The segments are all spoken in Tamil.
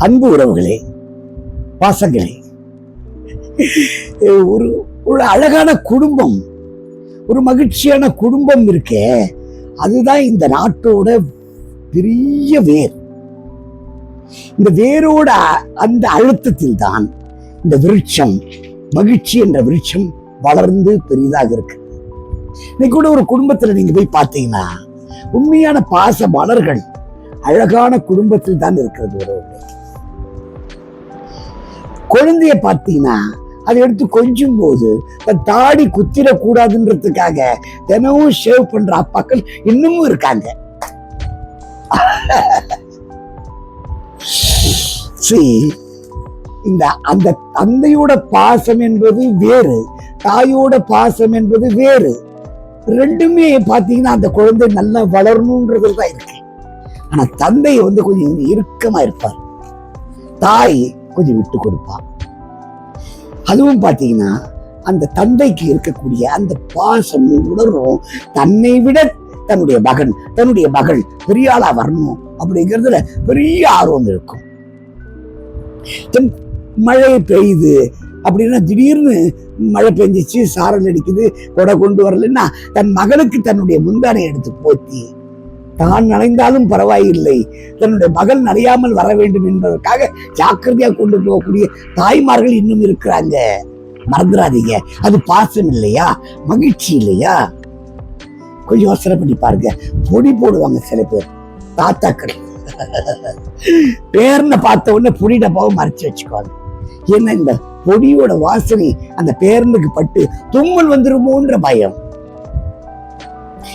அன்பு உறவுகளே பாசங்களே ஒரு ஒரு அழகான குடும்பம் ஒரு மகிழ்ச்சியான குடும்பம் இருக்கே அதுதான் இந்த நாட்டோட பெரிய வேர். இந்த வேரோட அ- அந்த அழுத்தத்தில் தான் இந்த விருட்சம் மகிழ்ச்சி என்ற விருட்சம் வளர்ந்து பெரிதாக இருக்கு. இன்னைக்கு கூட ஒரு குடும்பத்துல நீங்க போய் பார்த்தீங்கன்னா உண்மையான பாச மலர்கள் அழகான குடும்பத்தில் தான் இருக்கிறது ஒரு குழந்தைய பார்த்தீங்கன்னா அதை எடுத்து கொஞ்சும் போது தன் தாடி குத்திடக்கூடாதுன்றதுக்காக தினமும் ஷேவ் பண்ற அப்பாக்கள் இன்னமும் இருக்காங்க. இந்த அந்த தந்தையோட பாசம் என்பது வேறு தாயோட பாசம் என்பது வேறு. ரெண்டுமே பார்த்தீங்கன்னா அந்த குழந்தை நல்லா வளரணுன்றது தான் இருக்கு. ஆனா தந்தை வந்து கொஞ்சம் இறுக்கமா இருப்பார். தாய் கொஞ்சம் விட்டு கொடுப்பான் அதுவும் பார்த்தீங்கன்னா அந்த தந்தைக்கு இருக்கக்கூடிய அந்த பாசம் உணர்வும் தன்னை விட தன்னுடைய மகன் தன்னுடைய மகள் பெரிய ஆளா வரணும் அப்படிங்கிறதுல பெரிய ஆர்வம் இருக்கும். மழை பெய்யுது அப்படின்னா திடீர்னு மழை பெஞ்சிச்சு சாரல் அடிக்குது கொடை கொண்டு வரலன்னா தன் மகளுக்கு தன்னுடைய முந்தானை எடுத்து போத்தி தான் நனைந்தாலும் பரவாயில்லை. தன்னுடைய மகள் நனையாமல் வர வேண்டும் என்பதற்காக ஜாக்கிரதையா கொண்டு போகக்கூடிய தாய்மார்கள் இன்னும் இருக்கிறாங்க. மறந்துடாதீங்க அது பாசம் இல்லையா? மகிழ்ச்சி இல்லையா? கொஞ்சம் யோசனை பண்ணி பாருங்க. பொடி போடுவாங்க சில பேர். தாத்தாக்கள். பேர்ன பார்த்த உடனே பொடி டப்பாவை மறைச்சு வச்சுக்குவாங்க. என்ன இந்த பொடியோட வாசனை அந்த பேரனுக்கு பட்டு தும்மல் வந்துருமோன்ற பயம்.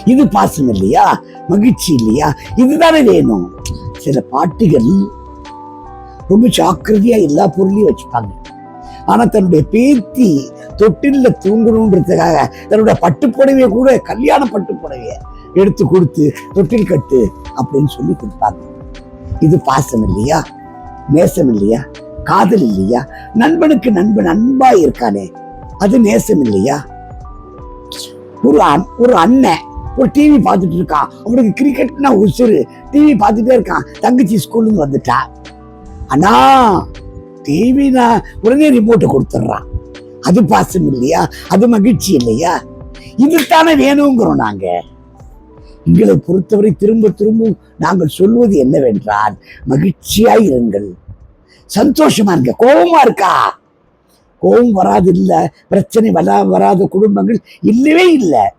இது பாசம் இல்லையா? மகிழ்ச்சி இல்லையா? இதுதானே வேணும். சில பாட்டிகள் ரொம்ப ஜாக்கிரதையா எல்லா பொருளையும் வச்சுப்பாங்க. ஆனா தன்னுடைய பேத்தி தொட்டில்ல தூங்கணுன்றதுக்காக தன்னுடைய பட்டு புடவைய கூட கல்யாண பட்டு புடவைய எடுத்து கொடுத்து தொட்டில் கட்டு அப்படின்னு சொல்லி கொடுப்பாங்க. இது பாசம் இல்லையா? நேசம் இல்லையா? காதல் இல்லையா? நண்பனுக்கு நண்பன் அன்பா இருக்கானே அது நேசம் இல்லையா? ஒரு ஒரு அண்ணன் ஒரு டிவி பார்த்துட்டு இருக்கான் அவனுக்கு கிரிக்கெட்னா உசுறு டிவி பார்த்துட்டே இருக்கான். தங்கச்சி ஸ்கூல்ல வந்துட்டா. அண்ணா டிவி நான் உடனே ரிமோட்டை கொடுத்துட்றான் அது பாசம் இல்லையா? அது மகிழ்ச்சி இல்லையா? இதுதானே வேணுங்கிறோம் நாங்க. எங்களை பொறுத்தவரை திரும்ப திரும்ப நாங்கள் சொல்வது என்னவென்றால் மகிழ்ச்சியாய் இருங்கள். சந்தோஷமா இருங்க. கோபமா இருக்கா? கோபம் வராது இல்லை. பிரச்சனை வரா வராத குடும்பங்கள் இல்லவே இல்லை.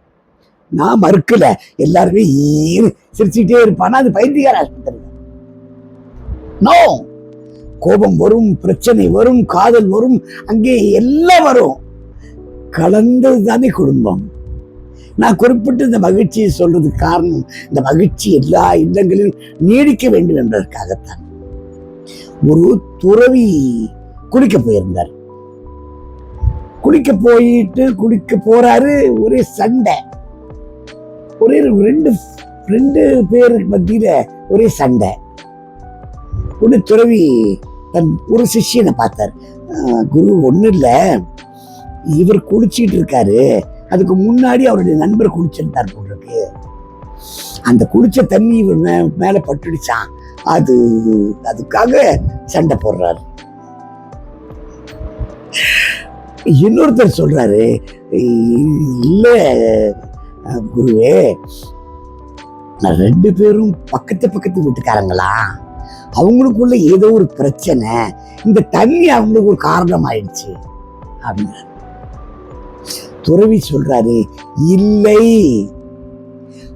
நான் மறுக்கல. எல்லாருமே ஈன்னு சிரிச்சுட்டே இருப்பானா. அது பயந்துகார ஆஸ்பத்திரி நோ கோபம் வரும் பிரச்சனை வரும் காதல் வரும் அங்கே எல்லாம் வரும். கலந்தது தானே குடும்பம். நான் குறிப்பிட்டு இந்த மகிழ்ச்சியை சொல்றதுக்கு காரணம் இந்த மகிழ்ச்சி எல்லா இல்லங்களிலும் நீடிக்க வேண்டும் என்பதற்காகத்தான். ஒரு துறவி குளிக்க போயிருந்தார். குளிக்க போயிட்டு குளிக்க போறாரு ஒரே சண்டை. ஒரே ரெண்டு ரெண்டு பேருக்கு மத்தியில ஒரே சண்டை. ஒன்று துறவி தன் ஒரு சிஷியனை பார்த்தார். குரு ஒன்றும் இல்லை. இவர் குளிச்சுட்டு இருக்காரு. அதுக்கு முன்னாடி அவருடைய நண்பர் குளிச்சிருந்தார் போட்டிருக்கு அந்த குளிச்ச தண்ணி இவர் மே மேலே பட்டுடுச்சான் அது அதுக்காக சண்டை போடுறாரு. இன்னொருத்தர் சொல்றாரு இல்லை குருவே ரெண்டு பேரும் பக்கத்து பக்கத்து வீட்டுக்காரங்களா? அவங்களுக்குள்ள ஏதோ ஒரு பிரச்சனை. இந்த தண்ணி அவங்களுக்கு ஒரு காரணம் ஆயிடுச்சு அப்படின்னாரு துறவி சொல்றாரு இல்லை.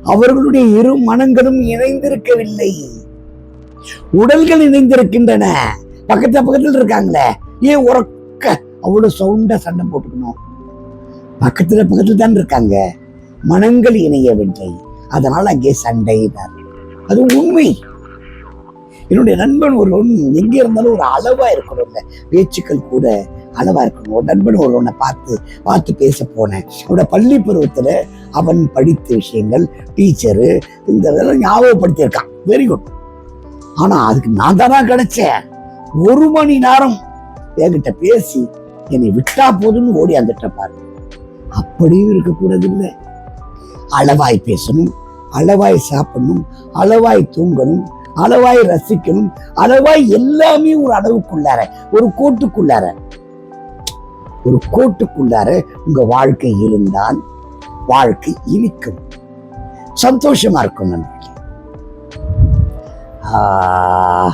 அவர்களுடைய இரு மனங்களும் இணைந்திருக்கவில்லை. உடல்கள் இணைந்திருக்கின்றன. பக்கத்துல பக்கத்தில் இருக்காங்களே. ஏன் உறக்க? அவ்வளவு சவுண்டா சண்டை போட்டுக்கணும். பக்கத்துல பக்கத்துல தான் இருக்காங்க. மனங்கள் இணையவில்லை. அதனால அங்கே சண்டைனார் அது உண்மை. என்னுடைய நண்பன் ஒரு எங்க இருந்தாலும் ஒரு அளவா இருக்கணும்ல. பேச்சுக்கள் கூட அளவா இருக்கணும். ஒரு நண்பன் ஒருவனை பார்த்து பார்த்து பேச போனேன். அவனோட பள்ளி பருவத்துல அவன் படித்த விஷயங்கள் டீச்சரு இந்த இதெல்லாம் ஞாபகப்படுத்தியிருக்கான். வெரி குட் ஆனா அதுக்கு நான் தானா கிடைச்சேன். ஒரு மணி நேரம் என்கிட்ட பேசி என்னை விட்டா போதும்னு ஓடி வந்துட்ட பாரு. அப்படியும் இருக்கக்கூடாது இல்லை. அளவாய் பேசணும் அளவாய் சாப்பிடணும் அளவாய் தூங்கணும் அளவாய் ரசிக்கணும் அளவாய் எல்லாமே ஒரு அளவுக்குள்ளார ஒரு கோட்டுக்குள்ளார. ஒரு கோட்டுக்குள்ளார உங்க வாழ்க்கை இருந்தால் வாழ்க்கை இனிக்கும். சந்தோஷமா இருக்கும் நண்பர்களே. ஆஹ்,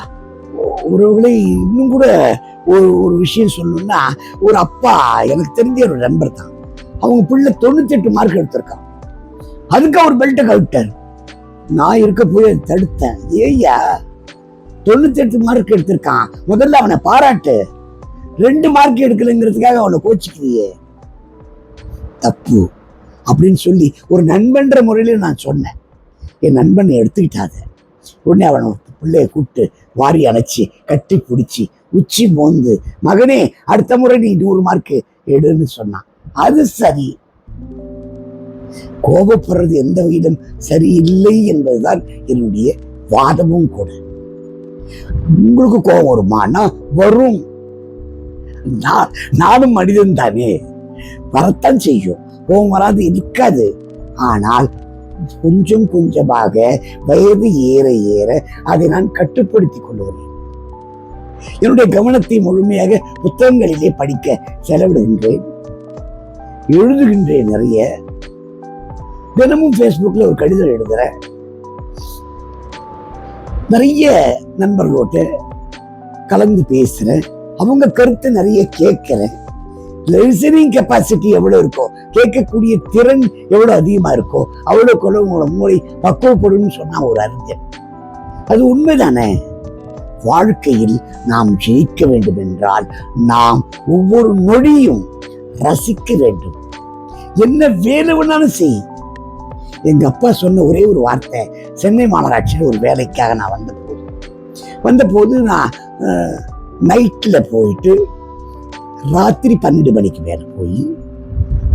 இன்னும் கூட ஒரு ஒரு விஷயம் சொல்லணும்னா ஒரு அப்பா எனக்கு தெரிஞ்ச ஒரு நண்பர் தான். அவங்க பிள்ளை தொண்ணூத்தெட்டு மார்க் எடுத்திருக்கான். அதுக்கு அவர் பெல்ட்டை கவிட்டார் நான் இருக்க போய் தடுத்தேன். ஏய்யா தொண்ணூத்தி எட்டு மார்க் எடுத்திருக்கான். முதல்ல அவனை பாராட்டு. ரெண்டு மார்க் எடுக்கலைங்கிறதுக்காக அவனை கோச்சிக்கிறியே. தப்பு அப்படின்னு சொல்லி ஒரு நண்பன்ற முறையில நான் சொன்னேன். என் நண்பனை எடுத்துக்கிட்டாத. உடனே அவனை பிள்ளைய கூப்பிட்டு வாரி அணைச்சி கட்டி பிடிச்சி உச்சி மோந்து மகனே அடுத்த முறை நீ நூறு மார்க் எடுன்னு சொன்னான். அது சரி. கோபப்படுறது எந்த வகையிலும் சரியில்லை என்பதுதான் என்னுடைய வாதமும் கூட. உங்களுக்கு கோபம் வருமானா வரும். நான் நானும் மனிதன் தானே. வரத்தான் செய்யும். கோபம் வராது இருக்காது. ஆனால் கொஞ்சம் கொஞ்சமாக வயது ஏற ஏற அதை நான் கட்டுப்படுத்திக் கொள்கிறேன். என்னுடைய கவனத்தை முழுமையாக புத்தகங்களிலே படிக்க செலவிடுகின்றேன். எழுதுகின்றேன் நிறைய. தினமும் ஃபேஸ்புக்கில் ஒரு கடிதம் எழுதுறேன். நிறைய நண்பர்களோட்டு கலந்து பேசுறேன். அவங்க கருத்தை நிறைய கேட்கிறேன். லிசனிங் கெப்பாசிட்டி எவ்வளவு இருக்கோ கேட்கக்கூடிய திறன் எவ்வளவு அதிகமா இருக்கோ அவ்வளோ அவ்வளவு உங்களோட மூளை பக்குவப்படும் சொன்னா ஒரு அறிஞர். அது உண்மைதானே? வாழ்க்கையில் நாம் ஜெயிக்க வேண்டும் என்றால் நாம் ஒவ்வொரு மொழியும் ரசிக்க வேண்டும். என்ன வேலை வேணாலும் செய். எங்க அப்பா சொன்ன ஒரே ஒரு வார்த்தை சென்னை மாநகராட்சியில் ஒரு வேலைக்காக நான் வந்தபோது. வந்தபோது நான் நைட்டில் போயிட்டு ராத்திரி பன்னெண்டு மணிக்கு மேலே போய்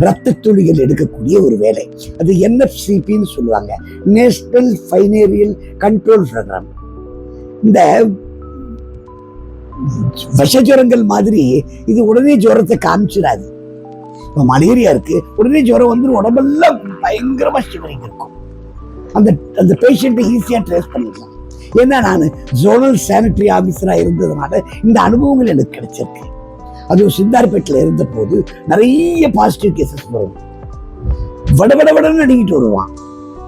ரத்த துளிகள் எடுக்கக்கூடிய ஒரு வேலை. அது என்எஃப்சிபின்னு சொல்லுவாங்க. நேஷனல் ஃபைனேரியல் கண்ட்ரோல் ப்ரோக்ராம் இந்த விஷ ஜுரங்கள் மாதிரி இது உடனே ஜுரத்தை காமிச்சிடாது. இப்போ மலேரியா இருக்கு உடனே ஜுரம் வந்து உடம்பெல்லாம் பயங்கரமா ஷிவரிங் இருக்கும். அந்த அந்த பேஷண்ட்டை ஈஸியாக ட்ரேஸ் பண்ணிடலாம். ஏன்னா நான் ஜோனல் சானிட்டரி ஆஃபீஸராக இருந்ததுனால இந்த அனுபவங்கள் எனக்கு கிடைச்சிருக்கு. அதுவும் சிந்தார்பேட்டில் இருந்த போது நிறைய பாசிட்டிவ் கேசஸ் வரும். வட வட வடன்னு அடிக்கிட்டு வருவான்.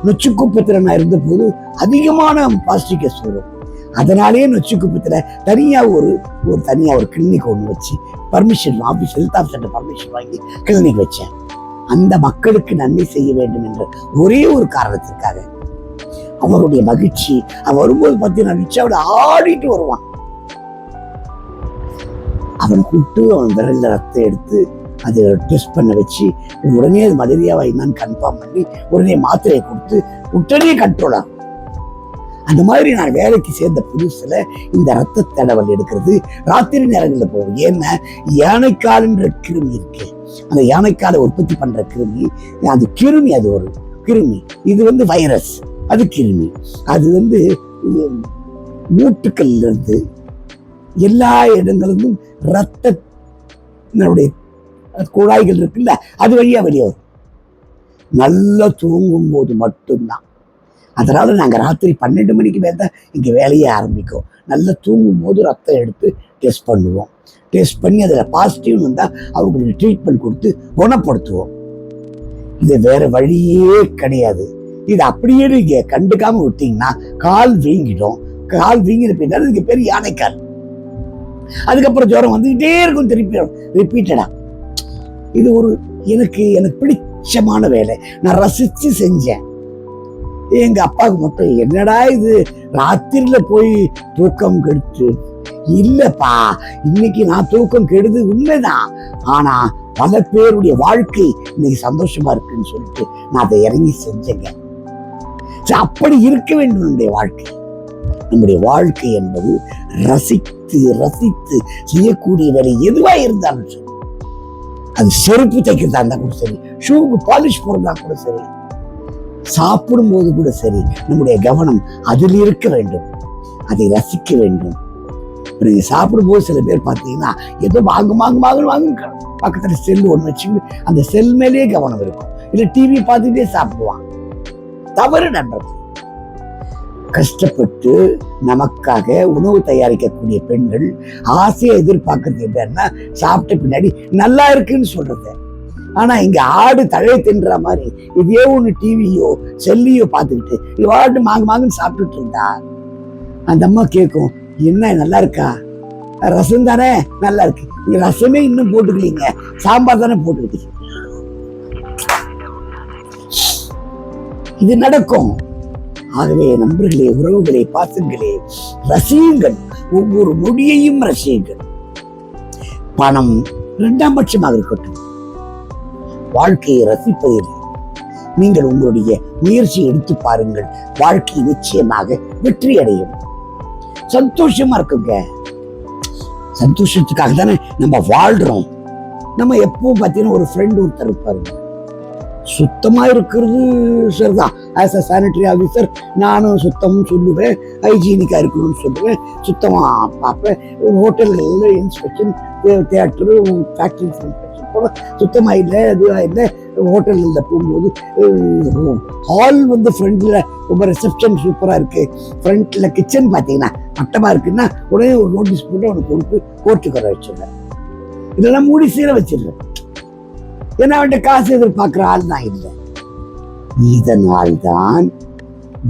நொச்சுக்குப்பத்தில் நான் இருந்தபோது அதிகமான பாசிட்டிவ் கேஸ் வரும். அதனாலேயே நொச்சுக்குப்பத்தில் தனியாக ஒரு ஒரு தனியாக ஒரு கிளினிக் ஒன்று வச்சு permission office health officer permission வாங்கி கிளினிக் வச்சேன். அந்த மக்களுக்கு நன்மை செய்ய வேண்டும் என்ற ஒரே ஒரு காரணத்திற்காக அவருடைய மகிழ்ச்சி அவன் வரும்போது பார்த்தீங்கன்னா ரிச்சாவோட ஆடிட்டு வருவான். அவன் கூப்பிட்டு அவன் விரல்ல ரத்தம் எடுத்து அதை டெஸ்ட் பண்ண வச்சு உடனே அது மலேரியாவா என்னன்னு கன்ஃபார்ம் பண்ணி உடனே மாத்திரையை கொடுத்து உடனே கண்ட்ரோல் ஆகும் அந்த மாதிரி நான் வேலைக்கு சேர்ந்த புதுசுல இந்த ரத்த தடவல் எடுக்கிறது ராத்திரி நேரங்களில் போகும். ஏன்னா யானைக்கால்ன்ற கிருமி இருக்கு. அந்த யானைக்காலை உற்பத்தி பண்ற கிருமி அது கிருமி அது ஒரு கிருமி. இது வந்து வைரஸ். அது கிருமி. அது வந்து இது மூட்டுக்கள்ல இருந்து எல்லா இடங்களிலும் ரத்த குழாய்கள் இருக்குல்ல அது வழியா வெளியே வரும். நல்லா தூங்கும் போது மட்டும்தான். அதனால நாங்கள் ராத்திரி பன்னெண்டு மணிக்கு மேலே தான் இங்கே வேலையை ஆரம்பிக்கும். நல்லா தூங்கும் போது ரத்தம் எடுத்து டெஸ்ட் பண்ணுவோம். டெஸ்ட் பண்ணி அதில் பாசிட்டிவ்னு வந்தால் அவங்களுக்கு ட்ரீட்மெண்ட் கொடுத்து குணப்படுத்துவோம். இது வேற வழியே கிடையாது. இது அப்படியே நீங்கள் கண்டுக்காமல் விட்டீங்கன்னா கால் வீங்கிடும். கால் வீங்கின பின்னாடி இதுக்கு பேர் யானைக்கால். அதுக்கப்புறம் ஜுரம் வந்துக்கிட்டே இருக்கும் திருப்பி. ரிப்பீட்டடா இது ஒரு எனக்கு எனக்கு பிடிச்சமான வேலை. நான் ரசித்து செஞ்சேன். எங்க அப்பாவுக்கு மட்டும் என்னடா இது? ராத்திரில போய் தூக்கம் கெடுத்து. இல்லப்பா இன்னைக்கு நான் தூக்கம் கெடுது உண்மைதான். ஆனா பல பேருடைய வாழ்க்கை இன்னைக்கு சந்தோஷமா இருக்குன்னு சொல்லிட்டு நான் அதை இறங்கி செஞ்சேங்க. அப்படி இருக்க வேண்டும் நம்முடைய வாழ்க்கை. நம்முடைய வாழ்க்கை என்பது ரசித்து ரசித்து செய்யக்கூடிய வேலை எதுவா இருந்தாலும் சரி. அது செருப்பு தைக்கிறதா இருந்தா கூட சரி ஷூவுக்கு பாலிஷ் போடுறதா கூட சரி சாப்பிடும்போது கூட சரி நம்முடைய கவனம் அதில் இருக்க வேண்டும் அதை ரசிக்க வேண்டும். இப்ப நீங்க சாப்பிடும்போது சில பேர் பார்த்தீங்கன்னா ஏதோ வாங்கு வாங்கு வாங்கு வாங்க பக்கத்துல செல் ஒன்று வச்சுக்கிட்டு அந்த செல் மேலேயே கவனம் இருக்கும். இல்லை டிவி பார்த்துட்டே சாப்பிடுவாங்க தவறு நண்பர்கள். கஷ்டப்பட்டு நமக்காக உணவு தயாரிக்கக்கூடிய பெண்கள் ஆசையை எதிர்பார்க்கறது என்னன்னா சாப்பிட்ட பின்னாடி நல்லா இருக்குன்னு சொல்றது. ஆனா இங்க ஆடு தழை தின்ற மாதிரி இதே ஒண்ணு டிவியோ செல்லியோ பார்த்துக்கிட்டு இவாட்டு மாங்க மாங்கன்னு சாப்பிட்டுட்டு இருந்தா? அந்த அம்மா கேட்கும் என்ன நல்லா இருக்கா? ரசம் தானே நல்லா இருக்கு. நீங்க ரசமே இன்னும் போட்டுக்கலீங்க சாம்பார் தானே போட்டுக்கிட்டீங்க இது நடக்கும். ஆகவே நண்பர்களே உறவுகளே பாசங்களே ரசியுங்கள். ஒவ்வொரு மொழியையும் ரசியுங்கள். பணம் இரண்டாம் பட்சமாக இருக்கட்டும். வாழ்க்கையை ரசிப்பதில் நீங்கள் உங்களுடைய முயற்சி எடுத்து பாருங்கள். வாழ்க்கை நிச்சயமாக வெற்றி அடையும் சந்தோஷமா இருக்குங்க. சந்தோஷத்துக்காக தானே நம்ம வாழ்றோம். நம்ம எப்பவும் பார்த்தீங்கன்னா ஒரு ஃப்ரெண்ட் ஒருத்தர் இருப்பாருங்க. சுத்தமா இருக்கிறது சரிதான். ஆஸ் அ சானிட்டரி ஆஃபீஸர் நானும் சுத்தம் சொல்லுவேன். ஹைஜீனிக்கா இருக்கணும்னு சொல்லுவேன். சுத்தமா பார்ப்பேன். ஹோட்டல்கள்ல இன்ஸ்பெக்ஷன் தேட்டரு ஃபேக்ட்ரி போல சுத்தமா இல்லை அதுவா இல்லை. ஹோட்டல்களில் போகும்போது ஹால் வந்து ஃப்ரண்ட்ல ரொம்ப ரிசப்ஷன் சூப்பரா இருக்கு. ஃப்ரண்ட்ல கிச்சன் பார்த்தீங்கன்னா மட்டமா இருக்குன்னா உடனே ஒரு நோட்டீஸ் போட்டு அவனுக்கு கொடுத்து கோர்ட்டுக்கு வர வச்சிடுறேன். இதெல்லாம் மூடி சீர வச்சிடுறேன். ஏன்னா அவன்கிட்ட காசு எதிர்பார்க்குற ஆள் தான் இல்லை. இதனால் தான்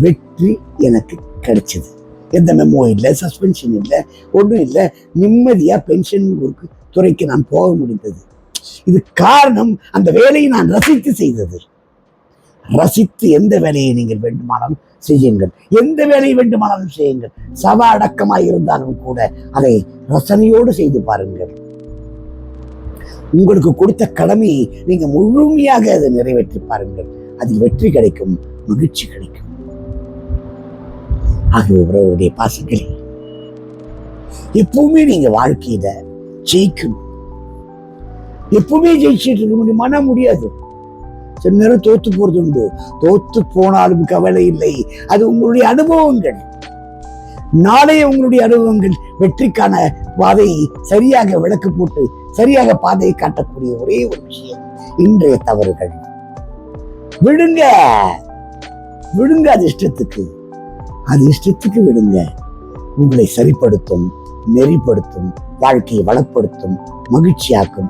வெற்றி எனக்கு கிடைச்சது. எந்த மெமோ இல்லை சஸ்பென்ஷன் இல்லை ஒன்றும் இல்லை. நிம்மதியா பென்ஷன் ஒரு துறைக்கு நான் போக முடிந்தது. இது காரணம் அந்த வேலையை நான் ரசித்து செய்தது. ரசித்து எந்த வேலையை நீங்கள் வேண்டுமானாலும் செய்யுங்கள். எந்த வேலையை வேண்டுமானாலும் செய்யுங்கள். சவ அடக்கமாக இருந்தாலும் கூட அதை ரசனையோடு செய்து பாருங்கள். உங்களுக்கு கொடுத்த கடமையை நீங்க முழுமையாக அதை நிறைவேற்றி பாருங்கள். அதில் வெற்றி கிடைக்கும் மகிழ்ச்சி கிடைக்கும். ஆகவே உறவுடைய பாசங்களே எப்பவுமே நீங்க வாழ்க்கையில ஜெயிக்கணும் எப்பவுமே ஜெயிச்சுட்டு இருக்க முடியுமானா முடியாது. சில நேரம் தோத்து போறது உண்டு. தோத்து போனாலும் கவலை இல்லை. அது உங்களுடைய அனுபவங்கள். நாளைய உங்களுடைய அனுபவங்கள் வெற்றிக்கான பாதையை சரியாக விளக்கு போட்டு சரியாக பாதையை காட்டக்கூடிய ஒரே ஒரு விஷயம். இன்றைய தவறுகள். விடுங்க விடுங்க அது இஷ்டத்துக்கு. அது இஷ்டத்துக்கு விடுங்க உங்களை சரிப்படுத்தும் நெறிப்படுத்தும் வாழ்க்கையை வளப்படுத்தும் மகிழ்ச்சியாக்கும்